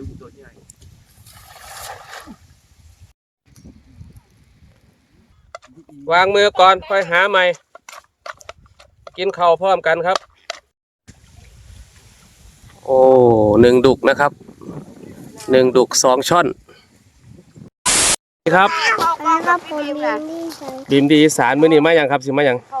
ดึงตัวใหญ่วางมือก่อนค่อยหาใหม่ กินข้าวพร้อมกันครับ โอ้หนึ่งดุกนะครับหนึ่งดุกสองช่อนนี่ครับนะครับผมลินนี่ใช่บีมดีอีสานมื้อนี้มาอย่างครับสิมาอย่างมาเอา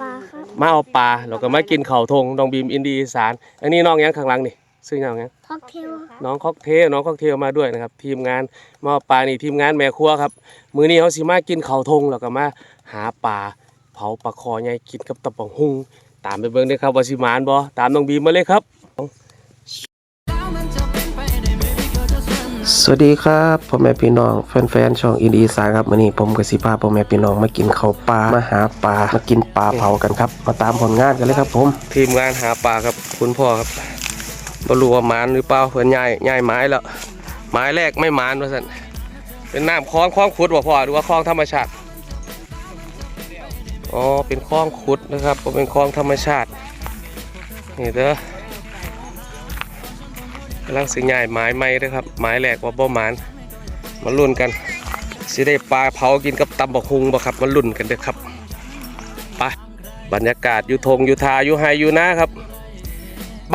ปลาครับมาเอาปลาเราก็มากินข้าวทงน้องบีมอินดีอีสาน อันนี้น้องยังข้างหลังนี่ ซึ่งน้องยังท็อกเทลครับน้องค็อกเทลน้องค็อกเทลมาด้วยนะครับ ทีมงานมาเอาปลานี่ทีมงานแม่ครัวครับ มื้อนี้เขาสิมากินข้าวทงแล้วก็มาหาปลาเผาปลาคอใหญ่กินกับตะปองหุงตามไปเบิ่งเลยครับว่าสิมานบ่ตามน้องบีมมาเลยครับ สวัสดีครับพ่อแม่พี่น้องแฟนๆช่องอินดีสานครับวันนี้ผมกับสิพาพ่อแม่พี่น้องมากินข้าวปลามาหาปลามากินปลาเผากันครับมาตามผลงานกันเลยครับผม ทีมงานหาปลาครับคุณพ่อครับ บ่รู้ว่ามานหรือเปล่าเพิ่นย้ายย้ายไม้แล้วไม้แรกไม่มานว่าซั่นเป็นน้ำคลองคลองขุดบ่พ่อหรือว่าคลองธรรมชาติอ๋อเป็นคลองขุดนะครับบ่เป็นคลองธรรมชาตินี่เด้อกำลังสิย้ายไม้ใหม่เด้อครับไม้แรกว่าบ่หมานมาลุ้นกันสิได้ปลาเผากินกับตำบักฮุงบ่ครับมาลุ้นกันเด้อครับไปบรรยากาศอยู่ทงอยู่ทาอยู่ไฮอยู่นะครับ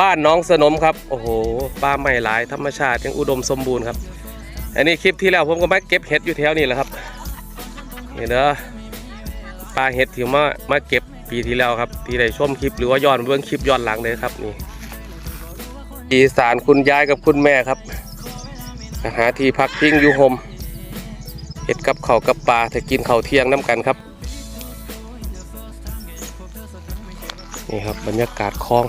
บ้านน้องสนมครับ โอ้โหป่าไม้หลายธรรมชาติยังอุดมสมบูรณ์ครับ อันนี้คลิปที่แล้วผมก็มาเก็บเห็ดอยู่แถวนี้แหละครับนี่เด้อปลาเห็ดที่มามาเก็บปีที่แล้วครับ ที่ได้ชมคลิปหรือว่าย้อนเบื้องคลิปย้อนหลังเลยครับนี่อีสานคุณยายกับคุณแม่ครับหาที่พักพิงอยู่โฮมเห็ดกับเขากับปลาถ้ากินเขาเที่ยงน้ำกันครับ นี่ครับบรรยากาศคลอง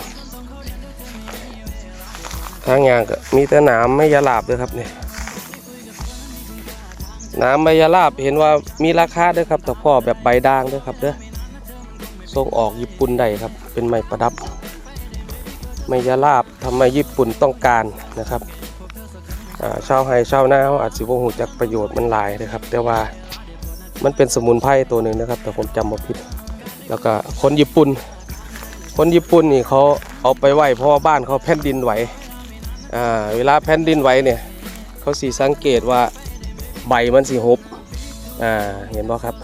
ทางยางก็มีแต่น้ำไม่ยาลาบด้วยครับเนี่ยน้ำไม่ยาลาบเห็นว่ามีราคาด้วยครับแต่พ่อแบบใบด่างด้วยครับเด้อส่งออกญี่ปุ่นได้ครับ เป็นไม้ประดับ ไม่ยาลาบทำไมญี่ปุ่นต้องการนะครับอ่าชาวไฮชาวนาเขาอาจสิบหูจักประโยชน์มันหลายนะครับ แต่ว่ามันเป็นสมุนไพรตัวหนึ่งนะครับ แต่ผมจำมาผิด แล้วก็คนญี่ปุ่น คนญี่ปุ่นนี่เขาเอาไปไหว้เพราะว่าบ้านเขาแผ่นดินไหว เวลาแผ่นดินไหวเนี่ยเขาสีสังเกตว่าใบมันสีหบอ่าเห็นบ่ครับ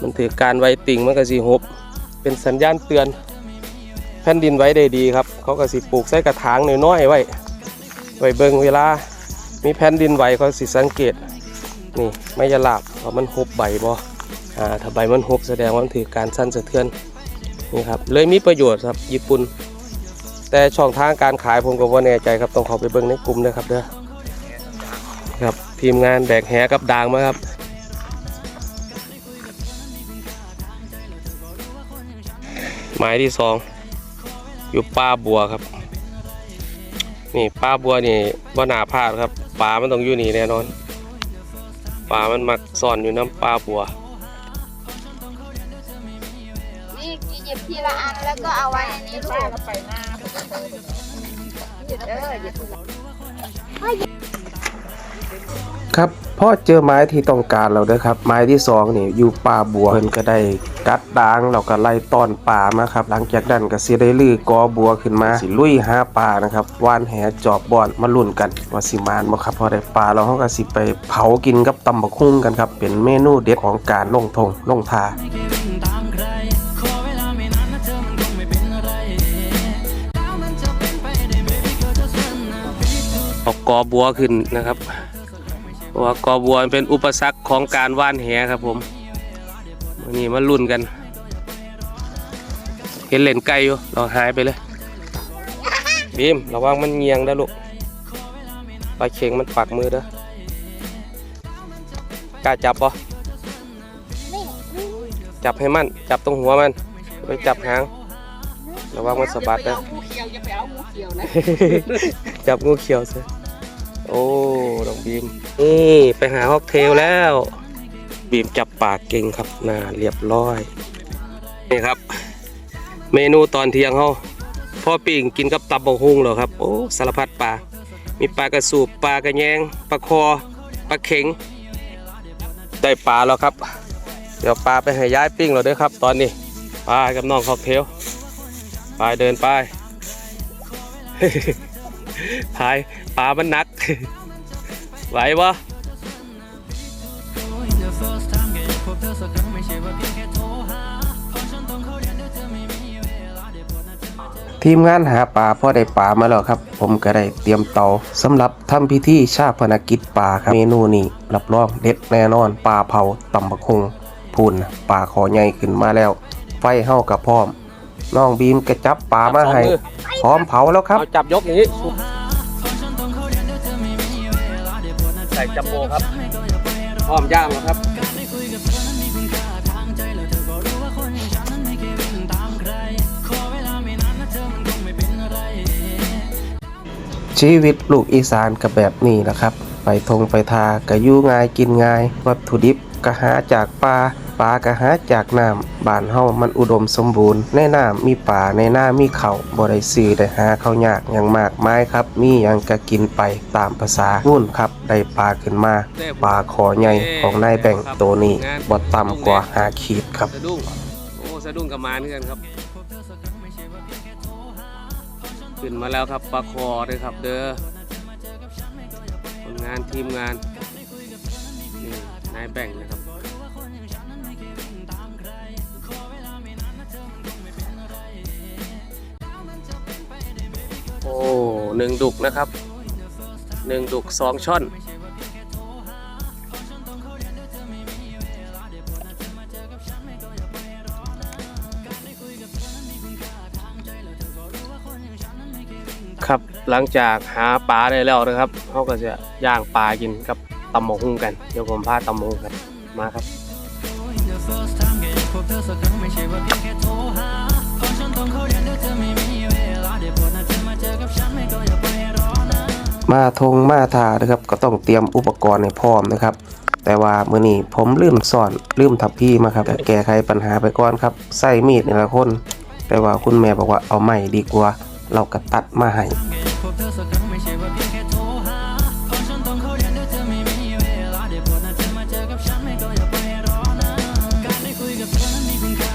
มันถือการไหวติ่งมันก็สีหบเป็นสัญญาณเตือนแผ่นดินไหวได้ดีครับ เขาก็สิปลูกใส่กระถางน้อยๆไว้ไว้เบิงเวลา มีแผ่นดินไหวเขาสิสังเกต นี่ไม่ยาลาบว่าะมันหบใบบ่อ่าถ้าใบมันหบแสดงว่ามันถือการสั่นสะเทือนนี่ครับเลยมีประโยชน์ครับญี่ปุ่น แต่ช่องทางการขายผมก็ว่าแน่ใจครับต้องเข้าไปเบิ่งในกลุ่มนะครับเด้อครับทีมงานแบกแหกับดางมาครับหมายที่สองอยู่ป้าบัวครับ นี่ป้าบัวนี่ว่านาพลาดครับปลามันต้องอยู่นี่แน่นอนปลามันมักซ่อนอยู่น้ำป้าบัว หยิบทีละอันแล้วก็เอาไว้ในนี้ลูกไปหน้าเออหยิบครับพ่อเจอไม้ที่ต้องการเราเด้อครับ ไม้ที่สองนี่อยู่ป่าบัวเพิ่นก็ได้กัดดางเราก็ไล่ต้อนป่ามาครับ หลังจากนั้นก็สิได้ลือกอบัวขึ้นมาสิลุยหาปลานะครับว่านแหจอบบอนมาลุ้นกันว่าสิมานบ่ครับพอได้ปลาเราเฮาก็สิไปเผากินกับตำบักหุ่งกันครับ เป็นเมนูเด็ดของการลงทงลงทา เอากอบัวขึ้นนะครับเพราะว่ากอบัวมันเป็นอุปสรรคของการว่านแหครับผมวันนี้มาลุ้นกัน เห็นเหล่นไก่อยู่เราหายไปเลยบีมระวังมันเงียงนะลูกปลาเค็งมันปักมือเด้อกล้าจับปะจับให้มัน จับตรงหัวมันไปจับหางระวังมันสะบัดนะงูเขียวอย่าไปเอางูเขียวนะจับงูเขียวซะ โอ้ดองบีมนี่ไปหาฮอกเทลแล้ว บีมจับปากเก่งครับน่าเรียบร้อยนี่ครับ เมนูตอนเที่ยงเขาพ่อปิ่งกินกับตับบงฮุงเหรอครับโอ้สารพัดปลา มีปลากระสูบปลากระแยงปลาคอปลาเข็ง ได้ปลาแล้วครับ เดี๋ยวปลาไปให้ย้ายปิ้งเราด้วยครับ ตอนนี้ปลากับน้องฮอกเทลไปเดินไปพายปลามันหนัก ไหวปะทีมงานหาปลาพอได้ปลามาแล้วครับ ผมก็ได้เตรียมเตาสำหรับทำพิธีชาพนกิจปลาครับ เมนูนี้รับรองเด็ดแน่นอนปลาเผาตำบักคงพูนปลาขอใหญ่ขึ้นมาแล้ว ไฟเฮากับพร้อมน้องบีมกระจับปลามาให้ พร้อมเผาแล้วครับเอาจับยกอย่างนี้ ส่จัมโบครับพร้อมย่างแล้วครับชีวิตลูกอีสานกับแบบนี้นะครับ ไปทงไปทากระยู่ง่ายกินง่าย วัตถุดิบกะหาจากปลา ปลาก็หาจากน้ำบ้านเฮามันอุดมสมบูรณ์ ในน้ำมีป่าในหน้ามีเขาบ่ได้ซื้อได้หาเข้ายากอย่างมากมายครับ มีหยังก็กินไปตามภาษาวุ่นครับได้ปลาขึ้นมาปลาขอใหญ่ของนายแบ่งค์ตัวนี้บ่ต่ำกว่าหาขีดครับสะดุ้งโอ้สะดุ้งกับมารเพื่อนครับขึ้นมาแล้วครับปลาคอเลยครับ เด้อคนงานทีมงานนี่นายแบ่งค์นะครับ อ้หนึ่งดุกนะครับหนึ่งดุกสองช่อนครับหลังจากหาปลาได้แล้วนะครับเขาก็จะย่างปลากินกับตำหมกหุ้งกันเดี๋ยวผมพาตำหมกหุ้งครับมาครับมา ทงมาทานะครับก็ต้องเตรียมอุปกรณ์ให้พร้อมนะครับ แต่ว่ามื้อนี้ผมลืมสอนลืมทับพี่มาครับก็แก้ไขปัญหาไปก่อนครับใส่มีดนี่ละคน แต่ว่าคุณแม่บอกว่าเอาใหม่ดีกว่า เราก็ตัดมาให้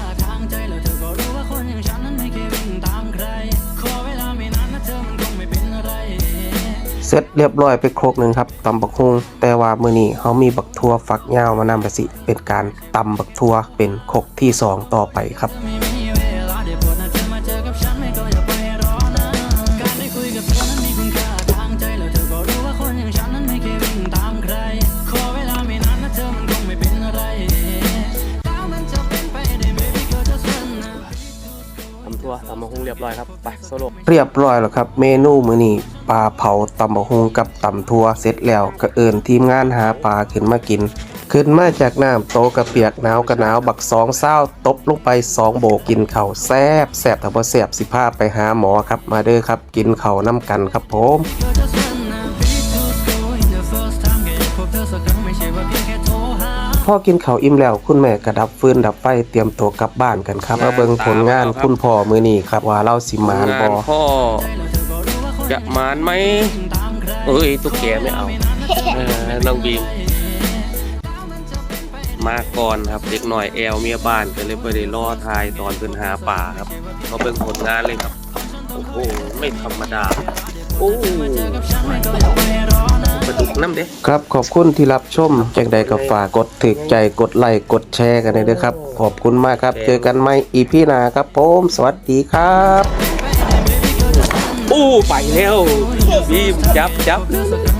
เสร็จเรียบร้อยไปครกหนึ่งครับตำบักฮุงแต่ว่ามื้อนี้เขามีบักทั่วฟักยาวมานำไปสิ เป็นการตำบักทั่วเป็นครกที่สองต่อไปครับ เรียบร้อยครับไปโซโลเรียบร้อยแล้วครับ เมนูมื้อนี้ปลาเผาตำบะฮงกับตำทัวเสร็จแล้วก็เอิ้นทีมงานหาปลาขึ้นมากิน ขึ้นมาจากน้ำโตกระเปียกหนาวกระหนาวบักสองเศร้าตบลงไปสองโบกินเข่าแซบแซบถ้าบ่แซบสิพาไปหาหมอครับมาเด้อครับ กินเข่าน้ำกันครับผม พอกินข้าวอิ่มแล้วคุณแม่ก็ดับฟืนดับไฟเตรียมตัวกลับบ้านกันครับมาเบิ่งผลงานคุณพ่อมื้อนี้ครับว่าเราสิมานบ่งพ่อจะมานไหมเอ้ยตุ๊กแกไม่เอาเออน้องบีมมาก่อนครับเด็กหน่อยแอลเมียบ้านก็เลยไปได้รอทายตอนเพิ่นหาป่าครับเขาเป็นผลงานเลยครับโอ้โหไม่ธรรมดา โอ้ปลาดุกน้ำเด้ครับขอบคุณที่รับชมจังใดก็ฝากกดถึกใจกดไลค์กดแชร์กันเลยเด้อครับ ขอบคุณมากครับ เจอกันใหม่อีพีหน้าครับผมสวัสดีครับอู้ไปแล้วบีมจับจับเ